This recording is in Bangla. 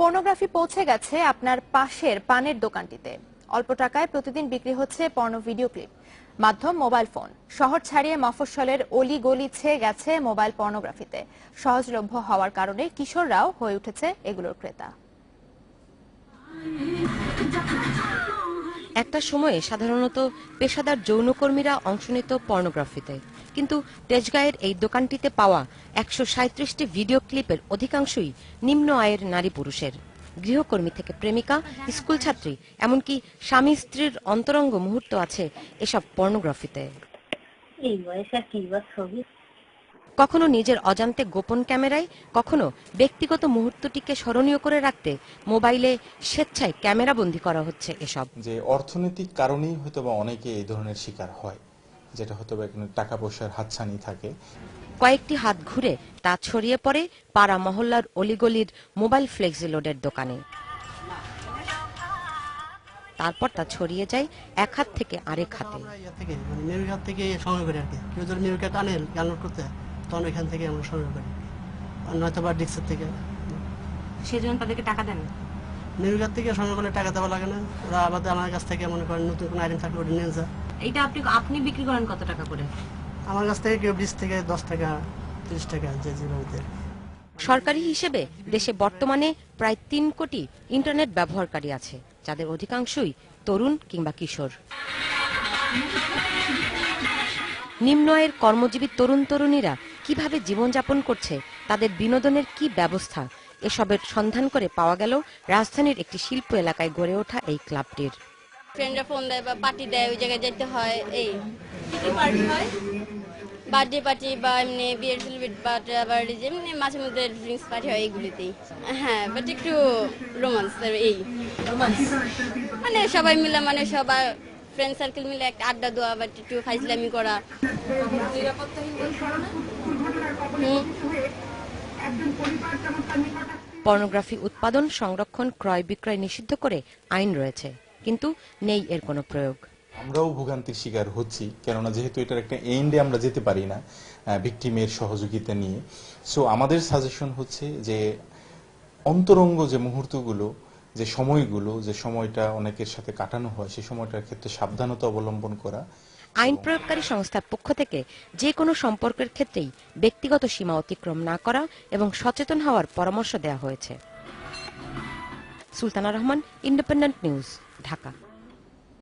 পর্নোগ্রাফি পৌঁছে গেছে আপনার পাশের পানের দোকানটিতে। অল্প টাকায় প্রতিদিন বিক্রি হচ্ছে পর্ন ভিডিও ক্লিপ, মাধ্যম মোবাইল ফোন। শহর ছাড়িয়ে মফস্বলের অলি গলি ছেয়ে গেছে মোবাইল পর্নোগ্রাফিতে। সহজলভ্য হওয়ার কারণে কিশোররাও হয়ে উঠেছে এগুলোর ক্রেতা। একটা সময়ে সাধারণত পেশাদার যৌনকর্মীরা অংশ নিত পর্নোগ্রাফিতে। কিন্তু তেজগাঁয়ের এই দোকানটিতে পাওয়া একশো সাঁত্রিশটি ভিডিও ক্লিপের অধিকাংশই নিম্ন আয়ের নারী পুরুষের। গৃহকর্মী থেকে প্রেমিকা স্কুল ছাত্রী এমনকি স্বামী স্ত্রীর অন্তরঙ্গ মুহূর্ত আছে এসব পর্নোগ্রাফিতে। কখনো নিজের অজান্তে গোপন ক্যামেরায় কখনো ব্যক্তিগত মুহূর্তটিকে স্মরণীয় করে রাখতে মোবাইলে স্বেচ্ছায় ক্যামেরাবন্দি করা হচ্ছে এসব। যে অর্থনৈতিক কারণেই হয়তো বা অনেকে এই ধরনের শিকার হয়। যেটা হয়তো টাকা পয়সার হাতছানি থাকে। কয়েকটি হাত ঘুরে তা ছড়িয়ে পড়ে পাড়া মহল্লার অলিগলির মোবাইল ফ্লেক্সিলোডের দোকানে। তারপর তা ছড়িয়ে যায় এক হাত থেকে আরেক হাতে। মানে মেরুর হাত থেকে সংগ্রহ করি আর কি। কেউ যদি মেরুকে টানে ডাউনলোড করতে তখন এখান থেকে আমরা সংগ্রহ করি। আর নয়তো বা ডিক্সের থেকে। সেজন্য তাদেরকে টাকা দেন। হাত থেকে সংগ্রহ করলে টাকা দেওয়া লাগে না। ওরা আবার আমার কাছ থেকে মনে করেন নতুন কোনো আইটেম থাকলে ওটা নিয়ে যায়। এটা আপনি আপনি বিক্রি করেন কত টাকা করে? আমার কাছ থেকে কেউ বিশ থেকে দশ টাকা তিরিশ টাকা যে যেভাবে সরকারি হিসেবে দেশে বর্তমানে প্রায় তিন কোটি ইন্টারনেট ব্যবহারকারী আছে যাদের অধিকাংশই তরুণ কিংবা কিশোর। নিম্ন আয়ের কর্মজীবী তরুণ তরুণীরা কীভাবে জীবনযাপন করছে তাদের বিনোদনের কি ব্যবস্থা এসবের সন্ধান করে পাওয়া গেল রাজধানীর একটি শিল্প এলাকায় গড়ে ওঠা এই ক্লাবটির। ফ্রেন্ডরা ফোন দেয় বা পার্টি দেয় ওই জায়গায় যেতে হয় এই। বার্থডে পার্টি বা এমনি বিয়ের সেলিব্রেট পার্টি আবার যেমনি মাঝে মধ্যে ড্রিঙ্কস পার্টি হয় এইগুলিতেই। হ্যাঁ বাট একটু রোমান্স এই। মানে সবাই মিলে মানে সবাই ফ্রেন্ড সার্কেল মিলে একটা আড্ডা দেওয়া বা একটু ফাইজলামি করা। হুম। পর্নোগ্রাফি উৎপাদন, সংরক্ষণ, ক্রয় বিক্রয় নিষিদ্ধ করে আইন রয়েছে, কিন্তু নেই এর কোনো প্রয়োগ। আমরাও ভোগান্তির শিকার হচ্ছি, কেননা যেহেতু এটার একটা এন্ডে আমরা যেতে পারি না ভিকটিমের সহযোগিতা নিয়ে। সো আমাদের সাজেশন হচ্ছে যে, অন্তরঙ্গ যে মুহূর্তগুলো, যে সময়গুলো, যে সময়টা অনেকের সাথে কাটানো হয় সেই সময়টার ক্ষেত্রে সাবধানতা অবলম্বন করা আইন প্রয়োগকারী সংস্থার পক্ষ থেকে যে কোনো সম্পর্কের ক্ষেত্রেই ব্যক্তিগত সীমা অতিক্রম না করা এবং সচেতন হওয়ার পরামর্শ দেওয়া হয়েছে। Sultana Rahman independent news Dhaka.